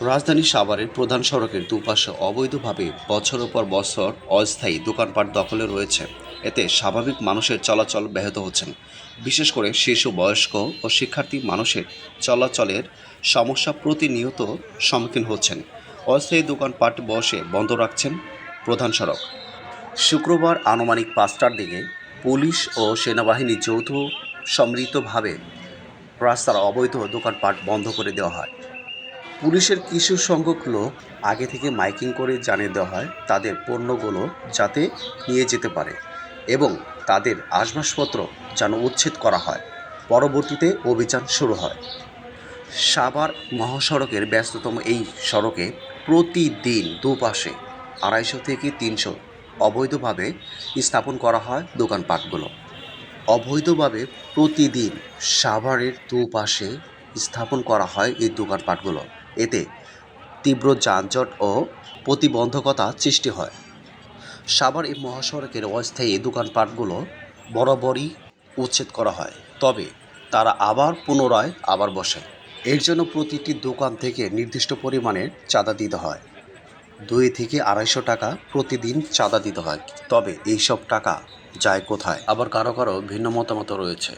রাজধানী সাভারের প্রধান সড়কের দুপাশে অবৈধভাবে বছরের পর বছর অস্থায়ী দোকানপাট দখলে রয়েছে। এতে স্বাভাবিক মানুষের চলাচল ব্যাহত হচ্ছেন বিশেষ করে শিশু, বয়স্ক ও শিক্ষার্থী মানুষের চলাচলের সমস্যা প্রতিনিয়ত সম্মুখীন হচ্ছেন। অস্থায়ী দোকানপাট বসে বন্ধ রাখছেন প্রধান সড়ক। শুক্রবার আনুমানিক পাঁচটার দিকে পুলিশ ও সেনাবাহিনী যৌথ সম্মিলিতভাবে রাস্তার অবৈধ দোকানপাট বন্ধ করে দেওয়া হয়। পুলিশের কিছু সংখ্যক লোক আগে থেকে মাইকিং করে জানিয়ে দেওয়া হয় তাদের পণ্যগুলো যাতে নিয়ে যেতে পারে এবং তাদের আসবাসপত্র যেন উচ্ছেদ করা হয়। পরবর্তীতে অভিযান শুরু হয়। সাভার মহাসড়কের ব্যস্ততম এই সড়কে প্রতিদিন দুপাশে আড়াইশো থেকে তিনশো অবৈধভাবে স্থাপন করা হয় দোকানপাটগুলো। অবৈধভাবে প্রতিদিন সাভারের দুপাশে স্থাপন করা হয় এই দোকানপাটগুলো এতে তীব্র যানজট ও প্রতিবন্ধকতা সৃষ্টি হয়। সাভার এই মহাসড়কের অস্থায়ী দোকানপাটগুলো বরাবরই উচ্ছেদ করা হয়। তবে তারা আবার পুনরায় আবার বসে। এর জন্য প্রতিটি দোকান থেকে নির্দিষ্ট পরিমাণের চাঁদা দিতে হয়। দুই থেকে আড়াইশো টাকা প্রতিদিন চাঁদা দিতে হয়। তবে এইসব টাকা যায় কোথায়? আবার কারও কারও ভিন্ন মতামত রয়েছে।